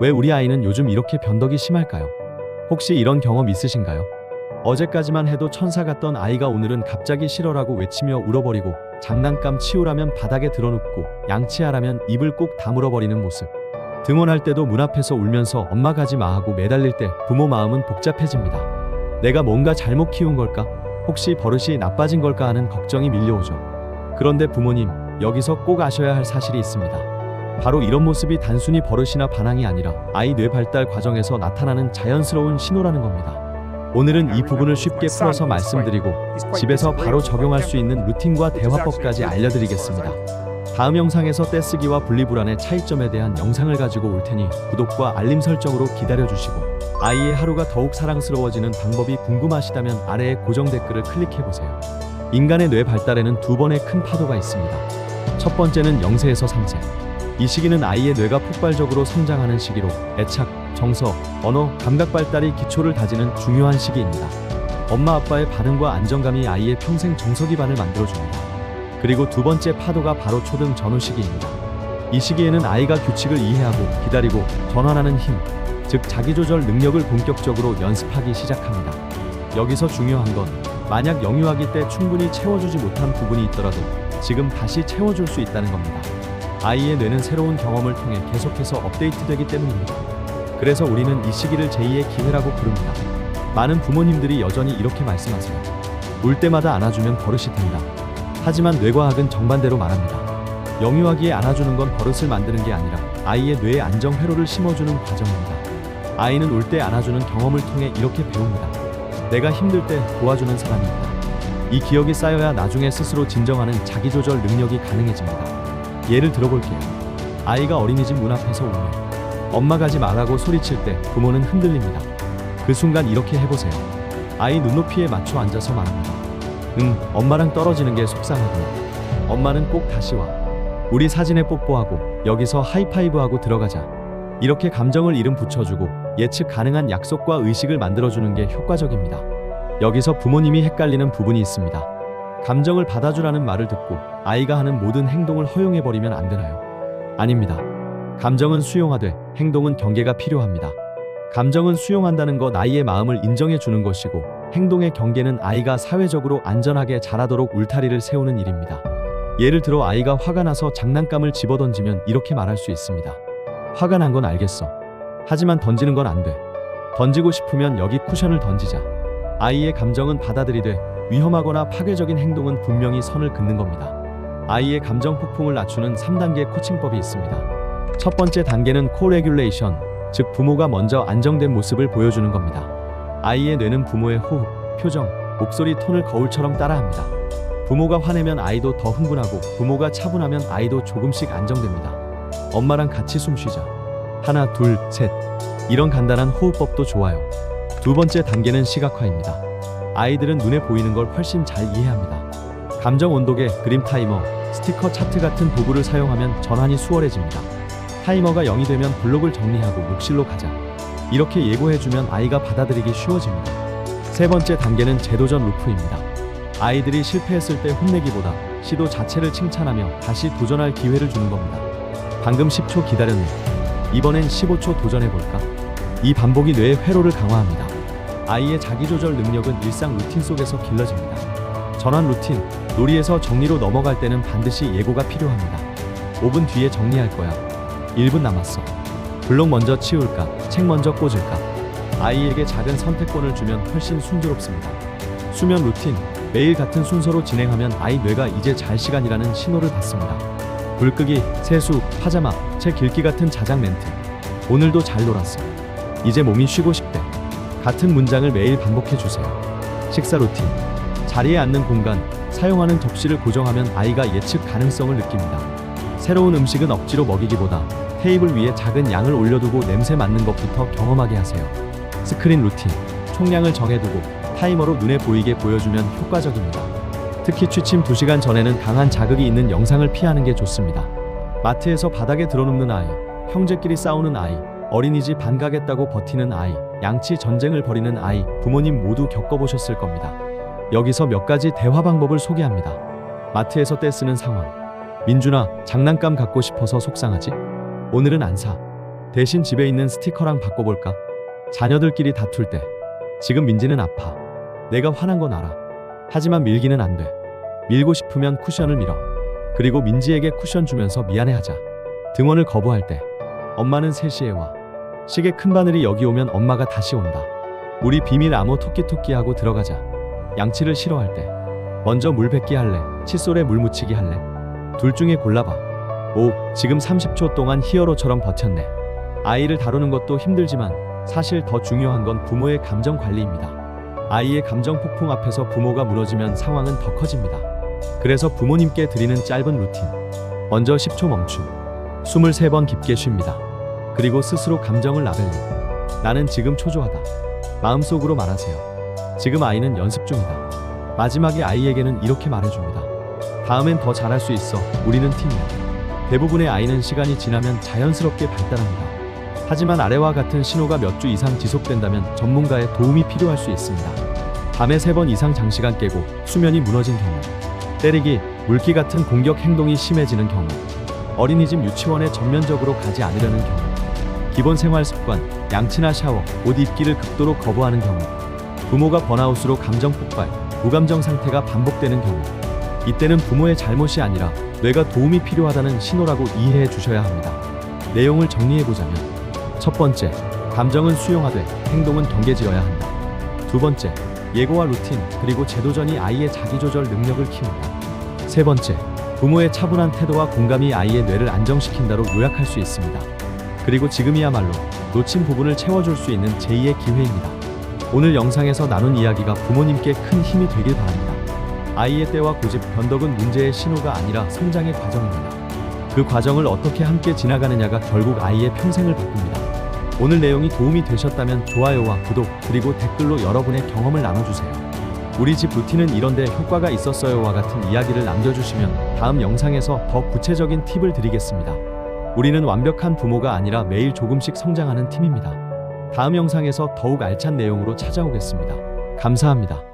왜 우리 아이는 요즘 이렇게 변덕이 심할까요? 혹시 이런 경험 있으신가요? 어제까지만 해도 천사 같던 아이가 오늘은 갑자기 싫어라고 외치며 울어버리고 장난감 치우라면 바닥에 드러눕고 양치하라면 입을 꼭 다물어버리는 모습. 등원할 때도 문 앞에서 울면서 엄마 가지 마 하고 매달릴 때 부모 마음은 복잡해집니다. 내가 뭔가 잘못 키운 걸까? 혹시 버릇이 나빠진 걸까 하는 걱정이 밀려오죠. 그런데 부모님, 여기서 꼭 아셔야 할 사실이 있습니다. 바로 이런 모습이 단순히 버릇이나 반항이 아니라 아이 뇌 발달 과정에서 나타나는 자연스러운 신호라는 겁니다. 오늘은 이 부분을 쉽게 풀어서 말씀드리고 집에서 바로 적용할 수 있는 루틴과 대화법까지 알려드리겠습니다. 다음 영상에서 떼쓰기와 분리불안의 차이점에 대한 영상을 가지고 올 테니 구독과 알림 설정으로 기다려주시고 아이의 하루가 더욱 사랑스러워지는 방법이 궁금하시다면 아래의 고정 댓글을 클릭해보세요. 인간의 뇌 발달에는 두 번의 큰 파도가 있습니다. 첫 번째는 0세에서 3세. 이 시기는 아이의 뇌가 폭발적으로 성장하는 시기로 애착, 정서, 언어, 감각 발달이 기초를 다지는 중요한 시기입니다. 엄마 아빠의 반응과 안정감이 아이의 평생 정서 기반을 만들어줍니다. 그리고 두 번째 파도가 바로 초등 전후 시기입니다. 이 시기에는 아이가 규칙을 이해하고 기다리고 전환하는 힘, 즉 자기조절 능력을 본격적으로 연습하기 시작합니다. 여기서 중요한 건 만약 영유아기 때 충분히 채워주지 못한 부분이 있더라도 지금 다시 채워줄 수 있다는 겁니다. 아이의 뇌는 새로운 경험을 통해 계속해서 업데이트되기 때문입니다. 그래서 우리는 이 시기를 제2의 기회라고 부릅니다. 많은 부모님들이 여전히 이렇게 말씀하세요. 울 때마다 안아주면 버릇이 된다. 하지만 뇌과학은 정반대로 말합니다. 영유아기에 안아주는 건 버릇을 만드는 게 아니라 아이의 뇌에 안정 회로를 심어주는 과정입니다. 아이는 울 때 안아주는 경험을 통해 이렇게 배웁니다. 내가 힘들 때 도와주는 사람이 있다. 이 기억이 쌓여야 나중에 스스로 진정하는 자기조절 능력이 가능해집니다. 예를 들어볼게요. 아이가 어린이집 문 앞에서 울며 엄마 가지 말라고 소리칠 때 부모는 흔들립니다. 그 순간 이렇게 해보세요. 아이 눈높이에 맞춰 앉아서 말합니다. 응, 엄마랑 떨어지는 게 속상하구나. 엄마는 꼭 다시 와. 우리 사진에 뽀뽀하고 여기서 하이파이브하고 들어가자. 이렇게 감정을 이름 붙여주고 예측 가능한 약속과 의식을 만들어주는 게 효과적입니다. 여기서 부모님이 헷갈리는 부분이 있습니다. 감정을 받아주라는 말을 듣고 아이가 하는 모든 행동을 허용해버리면 안 되나요? 아닙니다. 감정은 수용하되 행동은 경계가 필요합니다. 감정은 수용한다는 것 아이의 마음을 인정해 주는 것이고 행동의 경계는 아이가 사회적으로 안전하게 자라도록 울타리를 세우는 일입니다. 예를 들어 아이가 화가 나서 장난감을 집어던지면 이렇게 말할 수 있습니다. 화가 난 건 알겠어. 하지만 던지는 건 안 돼. 던지고 싶으면 여기 쿠션을 던지자. 아이의 감정은 받아들이되 위험하거나 파괴적인 행동은 분명히 선을 긋는 겁니다. 아이의 감정 폭풍을 낮추는 3단계 코칭법이 있습니다. 첫 번째 단계는 코레귤레이션, 즉 부모가 먼저 안정된 모습을 보여주는 겁니다. 아이의 뇌는 부모의 호흡, 표정, 목소리 톤을 거울처럼 따라합니다. 부모가 화내면 아이도 더 흥분하고 부모가 차분하면 아이도 조금씩 안정됩니다. 엄마랑 같이 숨 쉬자. 하나, 둘, 셋. 이런 간단한 호흡법도 좋아요. 두 번째 단계는 시각화입니다. 아이들은 눈에 보이는 걸 훨씬 잘 이해합니다. 감정 온도계, 그림 타이머, 스티커 차트 같은 도구를 사용하면 전환이 수월해집니다. 타이머가 0이 되면 블록을 정리하고 욕실로 가자. 이렇게 예고해주면 아이가 받아들이기 쉬워집니다. 세 번째 단계는 재도전 루프입니다. 아이들이 실패했을 때 혼내기보다 시도 자체를 칭찬하며 다시 도전할 기회를 주는 겁니다. 방금 10초 기다렸네. 이번엔 15초 도전해볼까? 이 반복이 뇌의 회로를 강화합니다. 아이의 자기조절 능력은 일상 루틴 속에서 길러집니다. 전환 루틴, 놀이에서 정리로 넘어갈 때는 반드시 예고가 필요합니다. 5분 뒤에 정리할 거야. 1분 남았어. 블록 먼저 치울까? 책 먼저 꽂을까? 아이에게 작은 선택권을 주면 훨씬 순조롭습니다. 수면 루틴, 매일 같은 순서로 진행하면 아이 뇌가 이제 잘 시간이라는 신호를 받습니다. 불 끄기, 세수, 파자마, 책 읽기 같은 자작 멘트. 오늘도 잘 놀았어. 이제 몸이 쉬고 싶대. 같은 문장을 매일 반복해 주세요. 식사 루틴. 자리에 앉는 공간, 사용하는 접시를 고정하면 아이가 예측 가능성을 느낍니다. 새로운 음식은 억지로 먹이기보다 테이블 위에 작은 양을 올려두고 냄새 맡는 것부터 경험하게 하세요. 스크린 루틴. 총량을 정해두고 타이머로 눈에 보이게 보여주면 효과적입니다. 특히 취침 2시간 전에는 강한 자극이 있는 영상을 피하는 게 좋습니다. 마트에서 바닥에 드러눕는 아이, 형제끼리 싸우는 아이, 어린이집 반 가겠다고 버티는 아이, 양치 전쟁을 벌이는 아이, 부모님 모두 겪어보셨을 겁니다. 여기서 몇 가지 대화 방법을 소개합니다. 마트에서 떼쓰는 상황. 민준아, 장난감 갖고 싶어서 속상하지? 오늘은 안 사. 대신 집에 있는 스티커랑 바꿔볼까? 자녀들끼리 다툴 때 지금 민지는 아파. 내가 화난 건 알아. 하지만 밀기는 안 돼. 밀고 싶으면 쿠션을 밀어. 그리고 민지에게 쿠션 주면서 미안해하자. 등원을 거부할 때 엄마는 3시에 와. 시계 큰 바늘이 여기 오면 엄마가 다시 온다. 우리 비밀 암호 토끼토끼 하고 들어가자. 양치를 싫어할 때 먼저 물 뱉기 할래? 칫솔에 물 묻히기 할래? 둘 중에 골라봐. 오, 지금 30초 동안 히어로처럼 버텼네. 아이를 다루는 것도 힘들지만 사실 더 중요한 건 부모의 감정 관리입니다. 아이의 감정 폭풍 앞에서 부모가 무너지면 상황은 더 커집니다. 그래서 부모님께 드리는 짧은 루틴. 먼저 10초 멈춤. 숨을 3번 깊게 쉽니다. 그리고 스스로 감정을 라벨링. 나는 지금 초조하다. 마음속으로 말하세요. 지금 아이는 연습 중이다. 마지막에 아이에게는 이렇게 말해줍니다. 다음엔 더 잘할 수 있어. 우리는 팀이야. 대부분의 아이는 시간이 지나면 자연스럽게 발달합니다. 하지만 아래와 같은 신호가 몇 주 이상 지속된다면 전문가의 도움이 필요할 수 있습니다. 밤에 3번 이상 장시간 깨고 수면이 무너진 경우, 때리기, 물기 같은 공격 행동이 심해지는 경우, 어린이집 유치원에 전면적으로 가지 않으려는 경우, 기본 생활 습관, 양치나 샤워, 옷 입기를 극도로 거부하는 경우, 부모가 번아웃으로 감정 폭발, 무감정 상태가 반복되는 경우, 이때는 부모의 잘못이 아니라 뇌가 도움이 필요하다는 신호라고 이해해 주셔야 합니다. 내용을 정리해 보자면 첫 번째, 감정은 수용하되 행동은 경계지어야 한다. 두 번째, 예고와 루틴 그리고 제도전이 아이의 자기조절 능력을 키운다. 세 번째, 부모의 차분한 태도와 공감이 아이의 뇌를 안정시킨다로 요약할 수 있습니다. 그리고 지금이야말로 놓친 부분을 채워줄 수 있는 제2의 기회입니다. 오늘 영상에서 나눈 이야기가 부모님께 큰 힘이 되길 바랍니다. 아이의 때와 고집, 변덕은 문제의 신호가 아니라 성장의 과정입니다. 그 과정을 어떻게 함께 지나가느냐가 결국 아이의 평생을 바꿉니다. 오늘 내용이 도움이 되셨다면 좋아요와 구독 그리고 댓글로 여러분의 경험을 나눠주세요. 우리 집 루틴은 이런데 효과가 있었어요와 같은 이야기를 남겨주시면 다음 영상에서 더 구체적인 팁을 드리겠습니다. 우리는 완벽한 부모가 아니라 매일 조금씩 성장하는 팀입니다. 다음 영상에서 더욱 알찬 내용으로 찾아오겠습니다. 감사합니다.